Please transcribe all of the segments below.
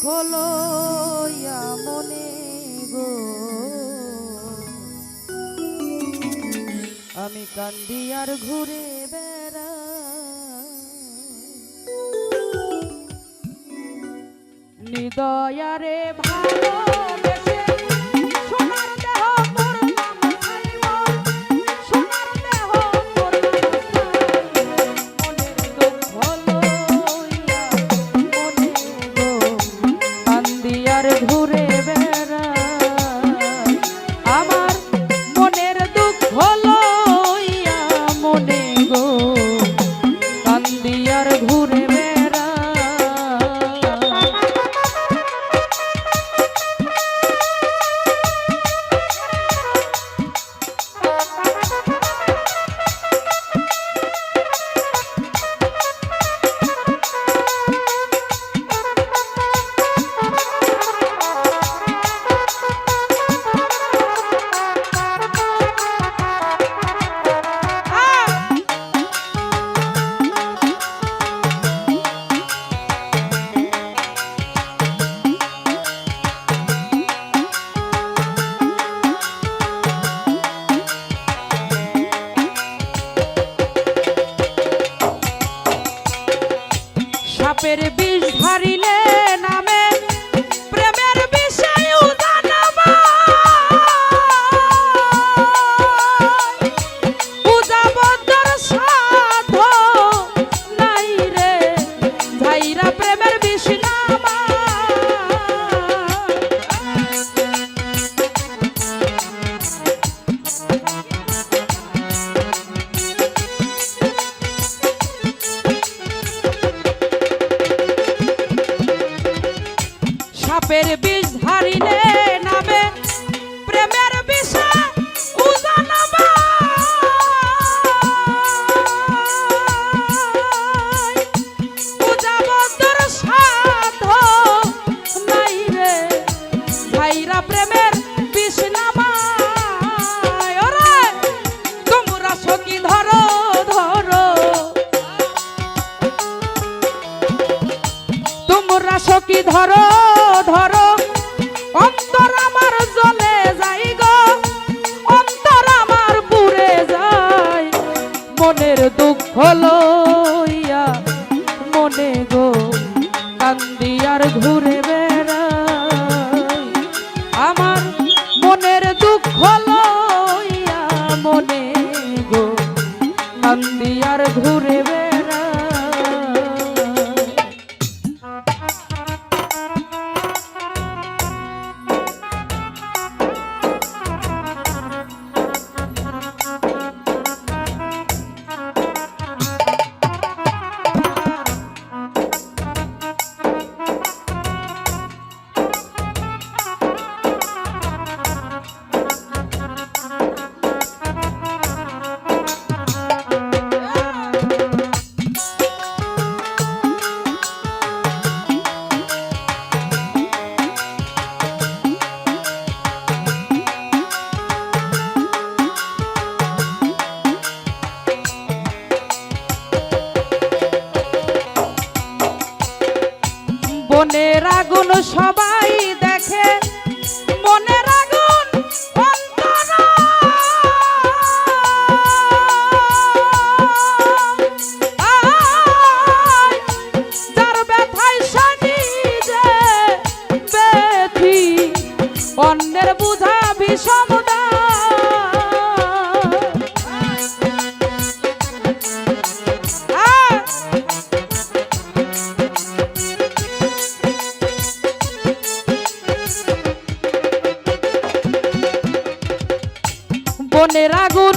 দুঃখ গো। আমি কান্দি আর ঘুরে বেড়া নিদয়ারে ভালোবেসে সাপের বিষ ধারিলে নামে। প্রেমের ভাইরা প্রেমের বিষ নামায়। ওরে, তোমরা সখী ধরো ধরো। তোমরা সখী ধরো ধরো। অন্তর আমার জলে যাই গো। অন্তর আমার পুরে যায়। মনের দুঃখ লইয়া মনে গো কান্দি ঘুরে অন্যের বুঝা বিষমতা। বনের আগুন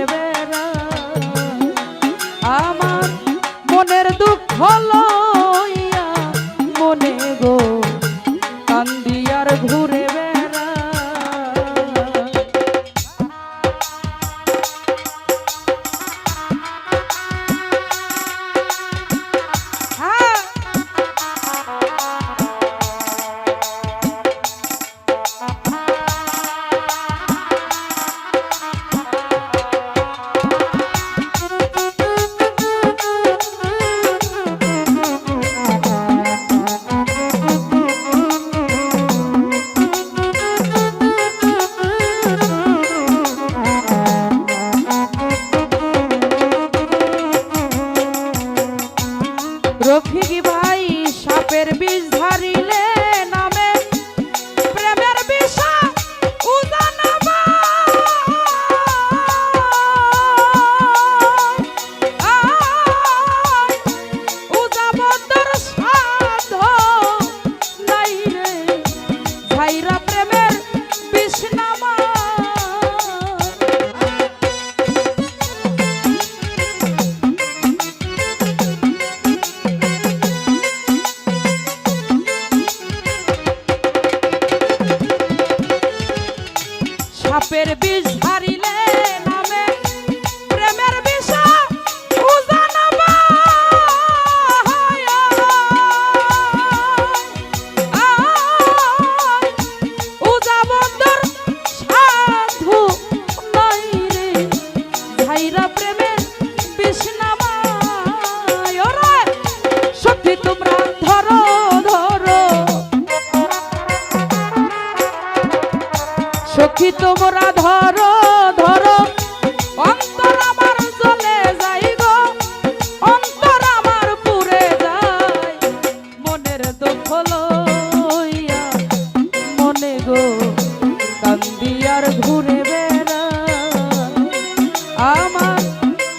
রফিক ভাই সাপের বিষ ধরিলে সখী তোমরা ধরো ধরো। আমার যাই গো, অন্তর আমার যায়। মনের দুঃখ লইয়া মনে গো বেড়া আমার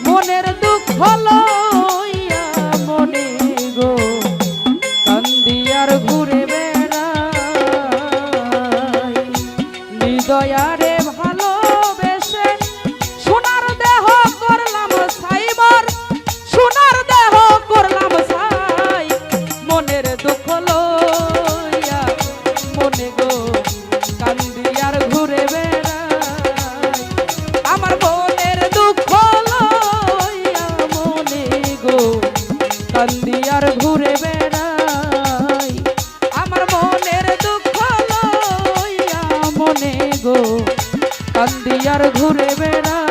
মনের দয়ারে ঘুরে বেড়া